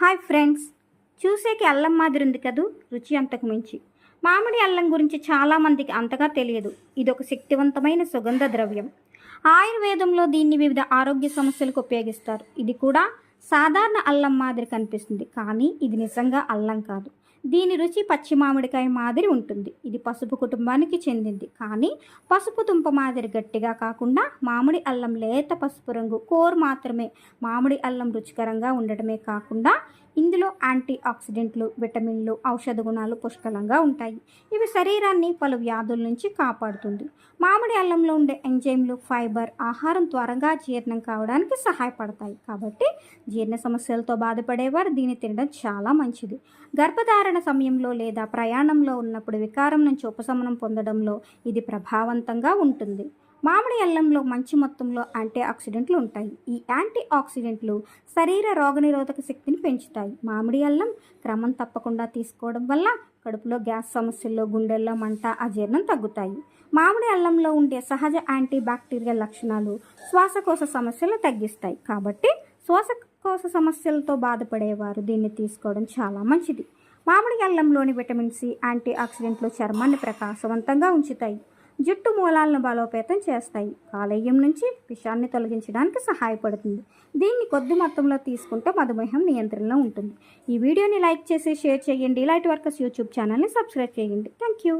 Hi friends. చూసేకి అల్లం మాదిరి ఉంది కదూ? రుచి అంతకు మించి. మామిడి అల్లం గురించి చాలామందికి అంతగా తెలియదు. ఇది ఒక శక్తివంతమైన సుగంధ ద్రవ్యం. ఆయుర్వేదంలో దీన్ని వివిధ ఆరోగ్య సమస్యలకు ఉపయోగిస్తారు. ఇది కూడా సాధారణ అల్లం మాదిరి కనిపిస్తుంది కానీ ఇది నిజంగా అల్లం కాదు. దీని రుచి పచ్చి మామిడికాయ మాదిరి ఉంటుంది. ఇది పసుపు కుటుంబానికి చెందింది కానీ పసుపు తుంప మాదిరి గట్టిగా కాకుండా మామిడి అల్లం లేత పసుపు రంగు కోర్ మాత్రమే మామిడి అల్లం రుచికరంగా ఉండటమే కాకుండా ఇందులో యాంటీ ఆక్సిడెంట్లు విటమిన్లు ఔషధ గుణాలు పుష్కలంగా ఉంటాయి. ఇవి శరీరాన్ని పలు వ్యాధుల నుంచి కాపాడుతుంది. మామిడి అల్లంలో ఉండే ఎంజైమ్లు ఫైబర్ ఆహారం త్వరగా జీర్ణం కావడానికి సహాయపడతాయి. కాబట్టి జీర్ణ సమస్యలతో బాధపడేవారు దీన్ని తినడం చాలా మంచిది. గర్భధారణ సమయంలో లేదా ప్రయాణంలో ఉన్నప్పుడు వికారం నుంచి ఉపశమనం పొందడంలో ఇది ప్రభావవంతంగా ఉంటుంది. మామిడి అల్లంలో మంచి మొత్తంలో యాంటీ ఆక్సిడెంట్లు ఉంటాయి. ఈ యాంటీ ఆక్సిడెంట్లు శరీర రోగనిరోధక శక్తిని పెంచుతాయి. మామిడి అల్లం క్రమం తప్పకుండా తీసుకోవడం వల్ల కడుపులో గ్యాస్ సమస్యల్లో గుండెల్లో మంట అజీర్ణం తగ్గుతాయి. మామిడి అల్లంలో ఉండే సహజ యాంటీ బ్యాక్టీరియల్ లక్షణాలు శ్వాసకోశ సమస్యలు తగ్గిస్తాయి. కాబట్టి శ్వాస శ్వాసకోశ సమస్యలతో బాధపడేవారు. దీన్ని తీసుకోవడం చాలా మంచిది. మామిడి అల్లంలోని విటమిన్ సి యాంటీ ఆక్సిడెంట్లు చర్మాన్ని ప్రకాశవంతంగా ఉంచుతాయి. జుట్టు మూలాలను బలోపేతం చేస్తాయి. కాలేయం నుంచి విషాన్ని తొలగించడానికి సహాయపడుతుంది. దీన్ని కొద్ది మొత్తంలో తీసుకుంటే మధుమేహం నియంత్రణలో ఉంటుంది. ఈ వీడియోని లైక్ చేసి షేర్ చేయండి. ఇలాంటి వర్కర్స్ యూట్యూబ్ ఛానల్ని సబ్స్క్రైబ్ చేయండి. Thank you